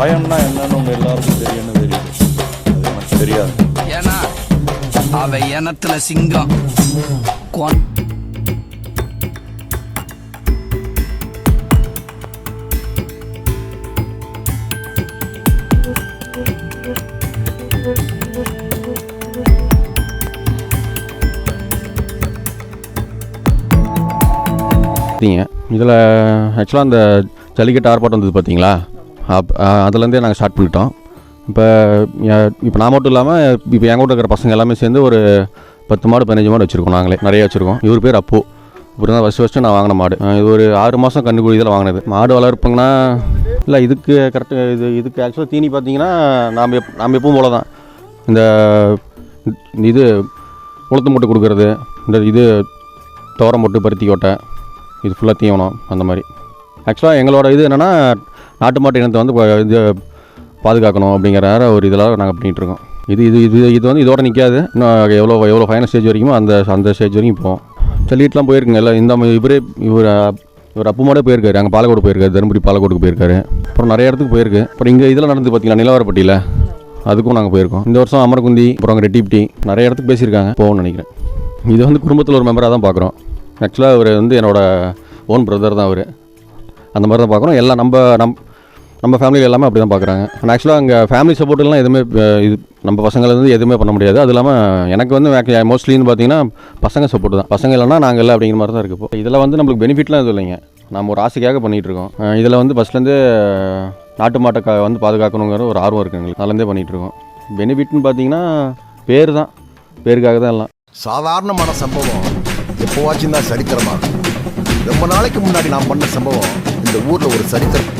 பயம்னா என்னன்னு உங்க எல்லாருக்கும் தெரியும்னு தெரியுது அது எனக்கு தெரியாது. ஏன்னா அவ இனத்துல சிங்கம். கொன்- இதில் ஆக்சுவலாக அந்த ஜல்லிக்கட்டு ஆர்ப்பாட்டம் வந்தது பார்த்தீங்களா அப் அதுலேருந்தே நாங்கள் ஸ்டார்ட் பண்ணிட்டோம். இப்போ இப்போ நான் மட்டும் இல்லாமல் இப்போ என் கூட இருக்கிற பசங்க எல்லாமே சேர்ந்து ஒரு பத்து மாடு பதினஞ்சு மாடு வச்சுருக்கோம் நாங்களே. நிறைய வச்சுருக்கோம். இவர் பேர் அப்பு. இப்படி தான் ஃபஸ்ட்டு ஃபஸ்ட்டு நான் வாங்கின மாடு. இது ஒரு ஆறு மாதம் கண்டுபிடி இதில் வாங்கினது. மாடு வளர்ப்புங்கன்னா இல்லை இதுக்கு கரெக்டாக இது இதுக்கு ஆக்சுவலாக தீனி பார்த்தீங்கன்னா நாம் எப் நாம் எப்பவும் போல தான். இந்த இது உளுத்து போட்டு கொடுக்குறது இந்த இது துவரம் போட்டு பருத்தி கொட்டை இது ஃபுல்லாக தீவனம் அந்த மாதிரி. ஆக்சுவலாக எங்களோட இது என்னென்னா நாட்டு மாட்டு இனத்தை வந்து இது பாதுகாக்கணும் அப்படிங்கிற ஒரு இதெல்லாம் நாங்கள் பண்ணிகிட்டு இருக்கோம் இது இது இது இது வந்து இதோட நிற்காது இன்னும் எவ்வளோ எவ்வளோ ஃபைனல் ஸ்டேஜ் வரைக்குமோ அந்த அந்த ஸ்டேஜ் வரைக்கும் போவோம். சொல்லிட்டுலாம் போயிருக்குங்க. எல்லாம் இந்த இவரே இவர் இவர் அப்பு மாடே போயிருக்காரு. அங்கே பாலக்கோடு போயிருக்காரு. தருமபுரி பாலக்கோடுக்கு போயிருக்காரு. அப்புறம் நிறைய இடத்துக்கு போயிருக்கு. அப்புறம் இங்கே இதில் நடந்து பார்த்தீங்களா நிலவரப்பட்டியில் அதுக்கும் நாங்கள் போயிருக்கோம். இந்த வருஷம் அமரகுந்தி அப்புறம் அங்கே ரெட்டிப்டி நிறைய இடத்துக்கு பேசியிருக்காங்க. போகணும்னு நினைக்கிறேன். இது வந்து குடும்பத்தில் ஒரு மெம்பராக தான் பார்க்குறோம் ஆக்சுவலாக அவர் வந்து என்னோடய ஓன் பிரதர் தான் அவர். அந்த மாதிரி தான் பார்க்குறோம் எல்லாம் நம்ம நம் நம்ம ஃபேமிலியில் எல்லாமே அப்படி தான் பார்க்குறாங்க ஆனால் ஆக்சுவலாக அங்கே ஃபேமிலி சப்போர்ட்லாம் எதுவுமே இது நம்ம பசங்களை வந்து எதுவுமே பண்ண முடியாது. அது இல்லாமல் எனக்கு வந்து மோஸ்ட்லின்னு பார்த்தீங்கன்னா பசங்க சப்போர்ட் தான். பசங்க இல்லைனா நாங்கள் இல்லை அப்படிங்கிற மாதிரி தான் இருக்குது இப்போ இதில் வந்து நம்மளுக்கு பெனிஃபிட்லாம் எதுவும் இல்லைங்க. நம்ம ஒரு ஆசைக்காக பண்ணிகிட்டு இருக்கோம். இதில் வந்து ஃபஸ்ட்லேருந்து நாட்டு மாட்டை வந்து பாதுகாக்கணுங்கிற ஒரு ஆர்வம் இருக்குது எங்களுக்கு அதுலேருந்தே பண்ணிகிட்டு இருக்கோம். பெனிஃபிட்னு பார்த்தீங்கன்னா பேர் தான். பேருக்காக தான் எல்லாம். சாதாரணமான சம்பவம் எப்போவாச்சும் தான் சரித்திரமாக ரொம்ப நாளைக்கு முன்னாடி நான் பண்ண சம்பவம் இந்த ஊரில் ஒரு சரித்திரம்.